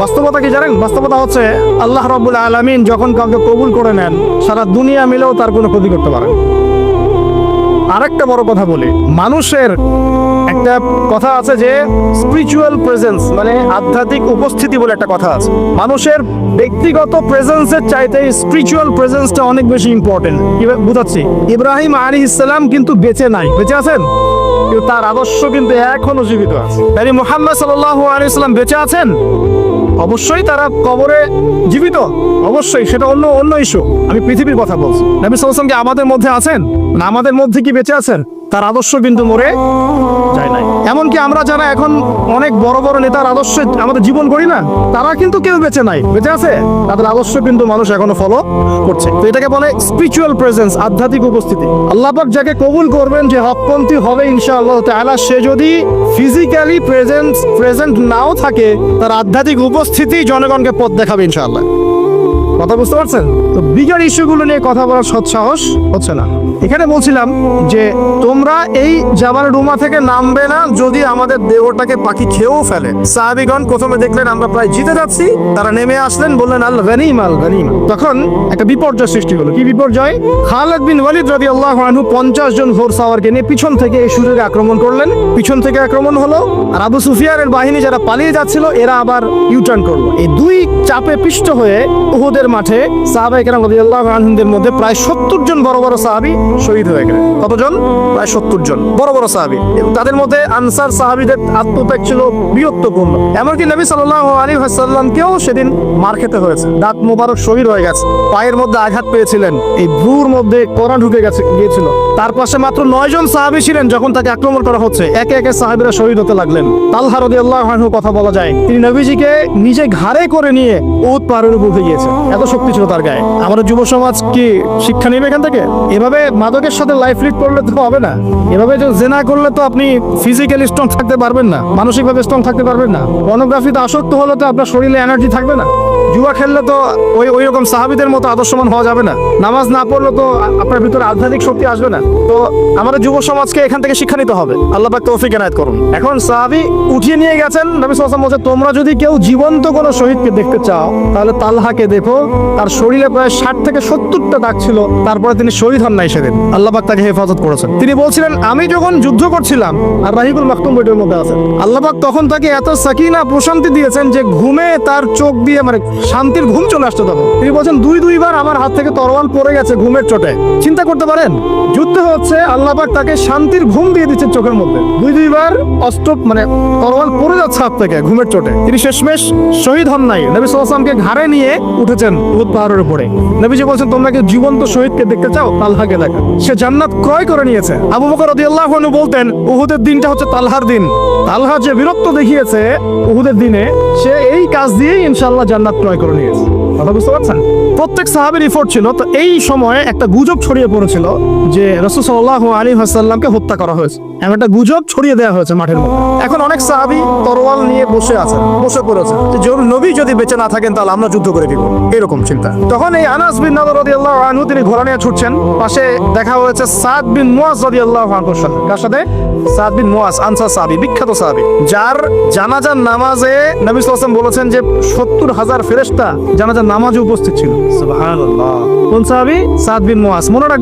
বাস্তবতা কি জানেন? বাস্তবতা হচ্ছে আল্লাহ রব্বুল আলমিন যখন কাউকে কবুল করে নেন, সারা দুনিয়া মিলেও তার কোনো ক্ষতি করতে পারে আরেকটা বড় কথা বলি, মানুষের একটা কথা আছে যে স্পিরিচুয়াল প্রেজেন্স মানে আধ্যাত্মিক উপস্থিতি বলে একটা কথা আছে। মানুষের ব্যক্তিগত প্রেজেন্সের চাইতে স্পিরিচুয়াল প্রেজেন্সটা অনেক বেশি ইম্পর্টেন্ট বুঝাচ্ছি? ইব্রাহিম আলী ইসলাম কিন্তু বেঁচে নাই। বেঁচে আছেন? কিন্তু তার আদর্শ কিন্তু এখনও জীবিত আছে। তাই মোহাম্মদ সাল্লাহ আলী ইসলাম বেঁচে আছেন? অবশ্যই তারা কবরে জীবিত। অবশ্যই, সেটা অন্য অন্য ইস্যু আমি পৃথিবীর কথা বলছি। নবী কি আমাদের মধ্যে আছেন? না, আমাদের মধ্যে কি বেঁচে আছেন? তার আদর্শ কিন্তু মরে যায় নাই। এমনকি আমরা যারা এখন অনেক বড় বড় নেতার আদর্শ আমাদের জীবন করি না, তারা কিন্তু কেউ বেঁচে নাই। বেঁচে আছে? তাদের আদর্শ কিন্তু মানুষ এখনও ফলো করছে। তো এটাকে বলে স্পিরিচুয়াল প্রেজেন্স আধ্যাত্মিক উপস্থিতি। আল্লাহ পাক যাকে কবুল করবেন, যে হকপন্থী হবে ইনশাআল্লাহ তাআলা, সে যদি ফিজিক্যালি প্রেজেন্ট প্রেজেন্ট নাও থাকে, তার আধ্যাত্মিক উপস্থিতি জনগণকে পথ দেখাবে ইনশাআল্লাহ। কথা বুঝতে পারছেন? তো বিগার ইস্যুগুলো নিয়ে কথা বলার সৎসাহস হচ্ছে না। এখানে বলছিলাম যে, তোমরা এই জাবাল রুমা থেকে নামবে না যদি আমাদের দেহটাকে পাখি খেয়েও ফেলে। সাহাবিগণ প্রথমে দেখলেন আমরা প্রায় জিতে যাচ্ছি, তারা নেমে আসলেন, বললেন, আল গনিম আল গনিম। তখন একটা বিপর্যয় সৃষ্টি হলো। কি বিপর্যয়? খালেদ বিন ওয়ালিদ রাদি আল্লাহ আনহু পঞ্চাশ জন ঘোর সাওয়ারকে নিয়ে পিছন থেকে এই সুযোগে আক্রমণ করলেন। পিছন থেকে আক্রমণ হলো, আর আবু সুফিয়ানের বাহিনী যারা পালিয়ে যাচ্ছিল, এরা আবার ইউটার্ন করল। এই দুই চাপে পিষ্ট হয়ে উহুদের মাঠে সাহাবাই কেরাম রাদিয়াল্লাহু আনহুদের মধ্যে প্রায় সত্তর জন বড় বড় সাহাবী শহীদ হয়ে গেলেন। কতজন? প্রায় সত্তর জন বড় বড় সাহাবী। তাদের মধ্যে আনসার সাহাবীদের আত্মত্যাগ ছিল বৃহত্তপূর্ণ এমনকি নবী সাল্লাল্লাহু আলাইহি ওয়াসাল্লামকেও সেদিন মার খেতে হয়েছে। দাঁত মোবারক শহীদ হয়ে গেছে। পায়ের মধ্যে আঘাত পেয়েছিলেন। এই ভ্রুর মধ্যে কোরআন ঢুকে গেছে, গিয়েছিল। তার পাশে মাত্র নয় জন সাহাবী ছিলেন যখন তাকে আক্রমণ করা হচ্ছে। একে একে সাহাবীরা শহীদ হতে লাগলেন। তালহা রাদিয়াল্লাহু আনহু কথা বলা যায়, তিনি নবীজিকে নিজে ঘাড়ে করে নিয়ে উদ পাহাড়ের উপর উঠে গিয়েছে এত শক্তি ছিল তার গায়ে। আমাদের যুব সমাজ কি শিক্ষা নেবে এখান থেকে? এভাবে মাদকের সাথে লাইফ লিড করলে তো হবে না। এভাবে যে জেনা করলে তো আপনি ফিজিক্যালি স্ট্রং থাকতে পারবেন না, মানসিকভাবে স্ট্রং থাকতে পারবেন না। পর্নোগ্রাফিতে আসক্ত হলে তো আপনার শরীরে এনার্জি থাকবে না। জুয়া খেললে তো ওই ওই রকম সাহাবিদের মতো আদর্শমান হওয়া যাবে না। নামাজ না পড়লে তো আপনার ভিতরে আধ্যাত্মিক শক্তি আসবে না। তো আমাদের যুব সমাজকে এখান থেকে শিক্ষা নিতে হবে। আল্লাহ পাক তৌফিক এনায়েত করুন। এখন সাহাবি উঠিয়ে নিয়ে গেছেন। নবী সাল্লাল্লাহু আলাইহি ওয়াসাল্লাম বলছে তোমরা যদি কেউ জীবন্ত কোনো শহীদকে দেখতে চাও, তাহলে তালহাকে দেখো তার শরীরে প্রায় ষাট থেকে সত্তরটা দাগ ছিল। তারপরে তিনি শহীদ হন নাই সেদিন। আল্লাহ পাক তাকে হেফাজত করেছেন। তিনি বলছিলেন, আমি যখন যুদ্ধ করছিলাম, আর রাহিবুল মাকতুম বইটার মধ্যে আছে আল্লাহ পাক তখন তাকে এত সাকিনা, প্রশান্তি দিয়েছেন যে ঘুমে তার চোখ দিয়ে মানে শান্তির ঘুম চলে আসতো তখন। তিনি বলছেন, দুই, দুইবার আমার হাত থেকে তরোয়াল পড়ে গেছে ঘুমের চোটে। চিন্তা করতে পারেন, যুদ্ধ হচ্ছে আল্লাহ পাক তাকে শান্তির ঘুম দিয়ে দিচ্ছেন চোখের মধ্যে। দুই, দুইবার অস্ত্র মানে তরোয়াল পড়ে যাচ্ছে হাত থেকে ঘুমের চোটে। তিনি শেষমেশ শহীদ হন নাই। নবী সাল্লামকে ঘাড়ে নিয়ে উঠেছেন। উহুদ পাহাড়ের উপরে। নবীজি বলছেন, তোমরা কি জীবন্ত শহীদকে দেখতে চাও? তালহাকে দেখা। সে জান্নাত ক্রয় করে নিয়েছে। আবু বকর রাদিয়াল্লাহু আনহু বলতেন, উহুদের দিনটা হচ্ছে তালহার দিন। তালহা যে বীরত্ব দেখিয়েছে উহুদের দিনে, সে এই কাজ দিয়েই ইনশাআল্লাহ জান্নাত ক্রয় করে নিয়েছে। কথা বুঝতে পারছেন? প্রত্যেক সাহাবের রিপোর্ট ছিল, তো এই সময়ে একটা গুজব ছড়িয়ে পড়েছিল যে রসুল সাল্লাহ আলী হাসাল্লামকে হত্যা করা হয়েছে। এমন একটা গুজব ছড়িয়ে দেওয়া হয়েছে মাঠের মধ্যে। এখন অনেক সাহাবি তরোয়াল নিয়ে বসে আছেন বসে পড়েছে যে নবী যদি বেঁচে না থাকেন তাহলে আমরা যুদ্ধ করে দিব এরকম চিন্তা। তখন এই আনাস বিন নাদর রাদিয়াল্লাহু আনহু তিনি ঘোড়া নিয়ে ছুটছেন। পাশে দেখা হয়েছে সাদ বিন মুয়াজ রাদিয়াল্লাহু আনহুর সাথে। কার সাথে? সাদ বিন মুয়াজ আনসার সাহাবী বিখ্যাত সাহাবী। যার জানাজার নামাজে নবী সাল্লাল্লাহু বলেছেন যে সত্তর হাজার ফেরেশতা জানাজার নামাজে উপস্থিত ছিল। সুবহানাল্লাহ। কোন সাহাবী? সাদ বিন মুয়াজ। মনে রাখবেন